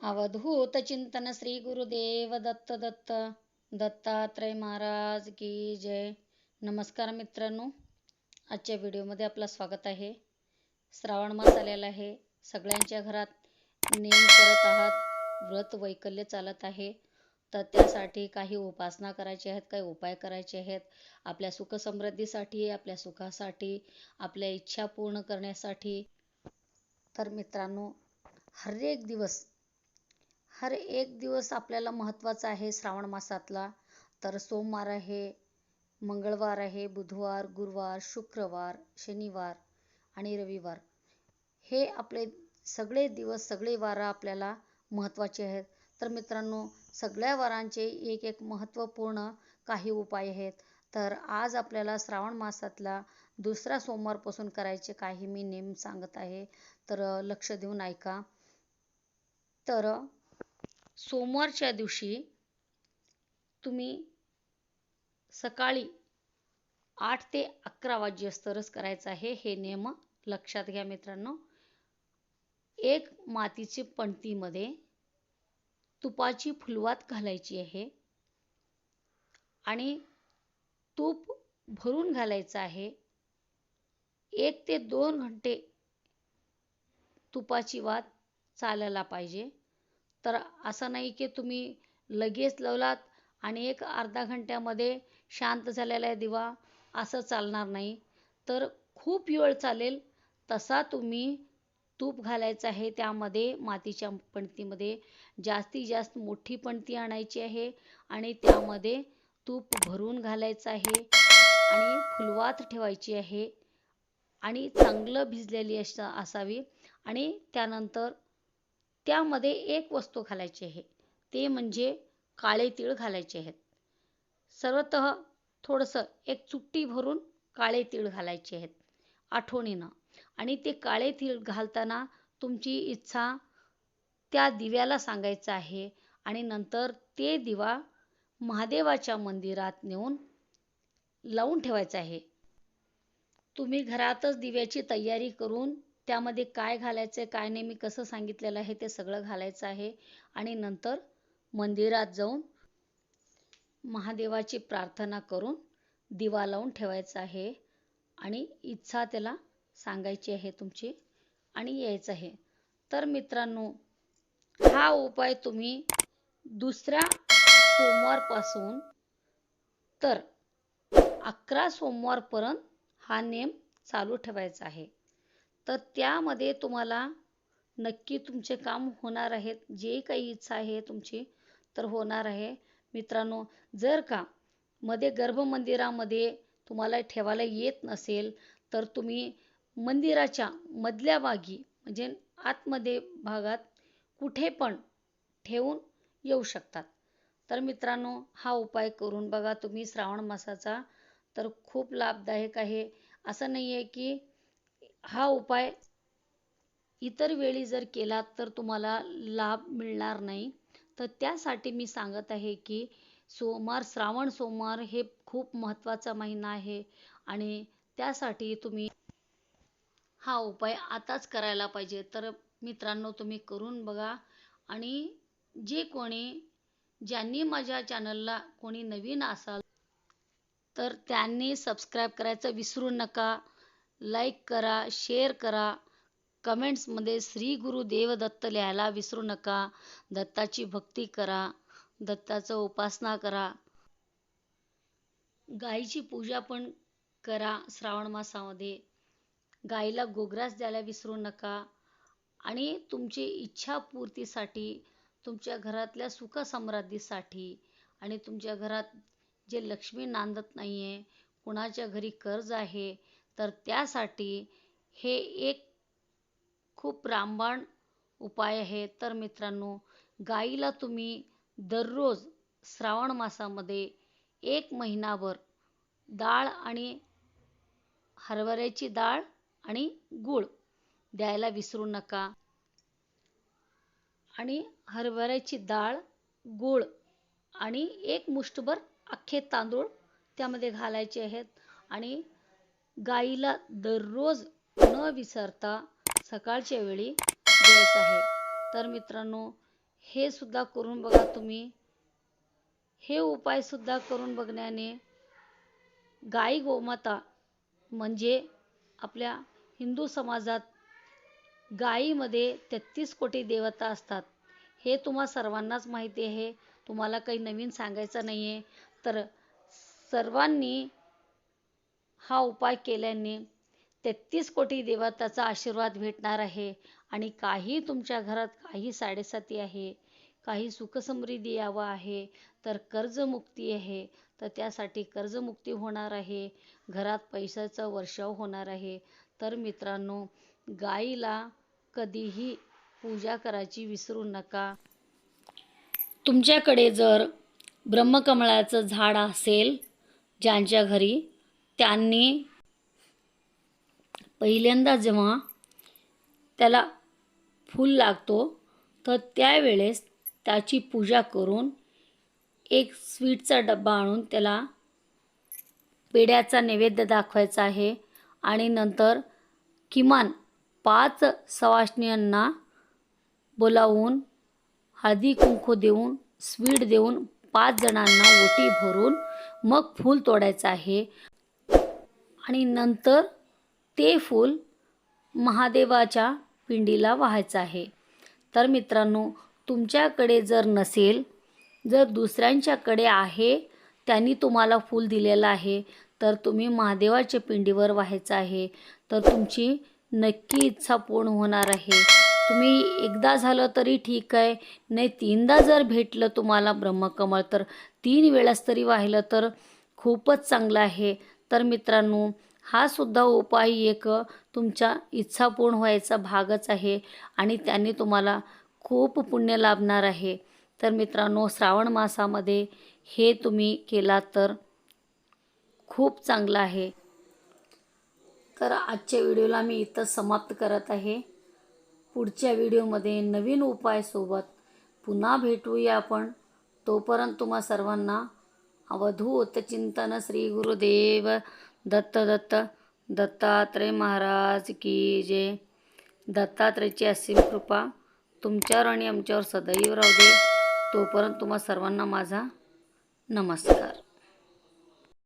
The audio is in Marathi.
अवधूत चिंतन श्री गुरुदेव दत्त दत्त दत्तात्रय महाराज की जय. नमस्कार मित्रांनो आजच्या व्हिडिओमध्ये आपलं स्वागत आहे. श्रावण मास आलेला आहे. सगळ्यांच्या घरात नेम करत आहात. व्रत वैकल्य चालत आहे. तर त्यासाठी काही उपासना करायची आहेत काही उपाय करायचे आहेत. आपल्या सुखसमृद्धीसाठी आपल्या सुखासाठी आपल्या इच्छा पूर्ण करण्यासाठी. तर मित्रांनो हर एक दिवस हर एक दिवस आपल्याला महत्त्वाचा आहे श्रावण मासातला. तर सोमवार आहे मंगळवार आहे बुधवार गुरुवार शुक्रवार शनिवार आणि रविवार. हे आपले सगळे दिवस सगळे वार आपल्याला महत्त्वाचे आहेत. तर मित्रांनो सगळ्या वारांचे एक एक महत्त्वपूर्ण काही उपाय आहेत. तर आज आपल्याला श्रावण मासातला दुसरा सोमवारपासून करायचे काही मी नेम सांगत आहे. तर लक्ष देऊन ऐका. तर सोमवारच्या दिवशी तुम्ही सकाळी आठ ते अकरा वाजेस्तरच करायचं आहे हे नियम लक्षात घ्या मित्रांनो. एक मातीची पणतीमध्ये तुपाची फुलवात घालायची आहे आणि तूप भरून घालायचं आहे. एक ते दोन घंटे तुपाची वात चालायला पाहिजे. तर असं नाही की तुम्ही लगेच लावलात आणि एक अर्धा घंट्यामध्ये शांत झालेला आहे दिवा असं चालणार नाही. तर खूप वेळ चालेल तसा तुम्ही तूप घालायचं आहे त्यामध्ये मातीच्या पणतीमध्ये जास्तीत जास्त मोठी पणती आणायची आहे आणि त्यामध्ये तूप भरून घालायचं आहे आणि फुलवात ठेवायची आहे आणि चांगलं भिजलेली असा असावी आणि त्यानंतर त्यामध्ये एक वस्तू घालायची आहे. ते म्हणजे काळे तीळ घालायचे आहेत. सर्वतः थोडंसं एक चुट्टी भरून काळे तीळ घालायचे आहेत. आठवणीनं. आणि ते काळे तीळ घालताना तुमची इच्छा त्या दिव्याला सांगायचं आहे आणि नंतर ते दिवा महादेवाच्या मंदिरात नेऊन लावून ठेवायचं आहे. तुम्ही घरातच दिव्याची तयारी करून त्यामध्ये काय घालायचं आहे काय नाही मी कसं सांगितलेलं आहे ते सगळं घालायचं आहे. आणि नंतर मंदिरात जाऊन महादेवाची प्रार्थना करून दिवा लावून ठेवायचा आहे. आणि इच्छा त्याला सांगायची आहे तुमची आणि यायचं आहे. तर मित्रांनो हा उपाय तुम्ही दुसऱ्या सोमवारपासून तर अकरा सोमवारपर्यंत हा नेम चालू ठेवायचा आहे. तर त्यामध्ये तुम्हाला नक्की तुमचे काम होणार आहेत. जे काही इच्छा आहे तुमची तर होणार आहे. मित्रांनो जर का मध्ये गर्भमंदिरामध्ये तुम्हाला ठेवायला येत नसेल तर तुम्ही मंदिराच्या मधल्या भागी म्हणजे आतमध्ये भागात कुठे पण ठेवून येऊ शकतात. तर मित्रांनो हा उपाय करून बघा तुम्ही श्रावण मासाचा. तर खूप लाभदायक आहे. असं नाही आहे की हा उपाय इतर वेळी जर केला तर तुम्हाला लाभ मिळणार नाही. तर त्यासाठी मी सांगत आहे की सोमवार श्रावण सोमवार हे खूप महत्त्वाचा महिना आहे आणि त्यासाठी तुम्ही हा उपाय आताच करायला पाहिजे. तर मित्रांनो तुम्ही करून बघा आणि जे कोणी ज्यांनी माझ्या चॅनलला कोणी नवीन असाल तर त्यांनी सबस्क्राईब करायचं विसरू नका. लाईक करा शेअर करा. कमेंट्समध्ये श्री गुरु देवदत्त लिहायला विसरू नका. दत्ताची भक्ती करा. दत्ताचं उपासना करा. गाईची पूजा पण करा श्रावण मासामध्ये. गाईला गोग्रास द्यायला विसरू नका. आणि तुमची इच्छापूर्तीसाठी तुमच्या घरातल्या सुखसमृद्धीसाठी आणि तुमच्या घरात जे लक्ष्मी नांदत नाही आहे कुणाच्या घरी कर्ज आहे तर त्यासाठी हे एक खूप रामबाण उपाय आहे. तर मित्रांनो गाईला तुम्ही दररोज श्रावण मासामध्ये एक महिनाभर डाळ आणि हरभऱ्याची डाळ आणि गूळ द्यायला विसरू नका. आणि हरभऱ्याची डाळ गूळ आणि एक मुष्टभर अख्खे तांदूळ त्यामध्ये घालायचे आहेत. आणि गाईला दररोज न विसरता सकाळच्या वेळी द्यायचं आहे. तर मित्रांनो हे सुद्धा करून बघा तुम्ही. हे उपायसुद्धा करून बघण्याने गाई गोमाता म्हणजे आपल्या हिंदू समाजात गाईमध्ये तेहतीस कोटी देवता असतात. हे तुम्हा सर्वांनाच माहिती आहे. तुम्हाला काही नवीन सांगायचं नाही आहे तर सर्वांनी हा उपाय केल्याने तेहतीस कोटी देवताचा आशीर्वाद भेटणार आहे. आणि काही तुमच्या घरात काही साडेसाती आहे काही सुखसमृद्धी यावं आहे तर कर्जमुक्ती आहे. तर त्यासाठी कर्जमुक्ती होणार आहे. घरात पैशाचं वर्षाव होणार आहे. तर मित्रांनो गाईला कधीही पूजा करायची विसरू नका. तुमच्याकडे जर ब्रह्मकमळाचं झाड असेल ज्यांच्या घरी त्यांनी पहिल्यांदा जेव्हा त्याला फूल लागतो तर त्यावेळेस त्याची पूजा करून एक स्वीटचा डब्बा आणून त्याला पेढ्याचा नैवेद्य दाखवायचा आहे. आणि नंतर किमान पाच सवाष्णीयांना बोलावून हळदी कुंकू देऊन स्वीट देऊन पाच जणांना ओटी भरून मग फूल तोडायचं आहे. आणि नंतर ते फूल महादेवाच्या पिंडीला वाहायचं आहे. तर मित्रांनो तुमच्याकडे जर नसेल जर दुसऱ्यांच्याकडे आहे त्यांनी तुम्हाला फूल दिलेलं आहे तर तुम्ही महादेवाच्या पिंडीवर व्हायचं आहे. तर तुमची नक्की इच्छा पूर्ण होणार आहे. तुम्ही एकदा झालं तरी ठीक आहे. नाही तीनदा जर भेटलं तुम्हाला ब्रह्मकमळ तर तीन वेळेस तरी वाहिलं तर खूपच चांगलं आहे. तर मित्रांनो हा सुद्धा उपाय एक तुमच्या इच्छा पूर्ण व्हायचा भागच आहे आणि त्यांनी तुम्हाला खूप पुण्य लाभणार आहे. तर मित्रांनो श्रावण मासामध्ये हे तुम्ही केलात तर खूप चांगलं आहे. तर आजच्या व्हिडिओला मी इथं समाप्त करत आहे. पुढच्या व्हिडिओमध्ये नवीन उपायासोबत पुन्हा भेटूया आपण. तोपर्यंत तुम्हा सर्वांना अवधूत चिंतन श्री गुरुदेव दत्त दत्त दत्तात्रय महाराज की जय. दत्तात्रयची असीम कृपा तुमच्यावर आणि आमच्यावर सदैव राहू दे. तोपर्यंत तुम्हा सर्वांना माझा नमस्कार.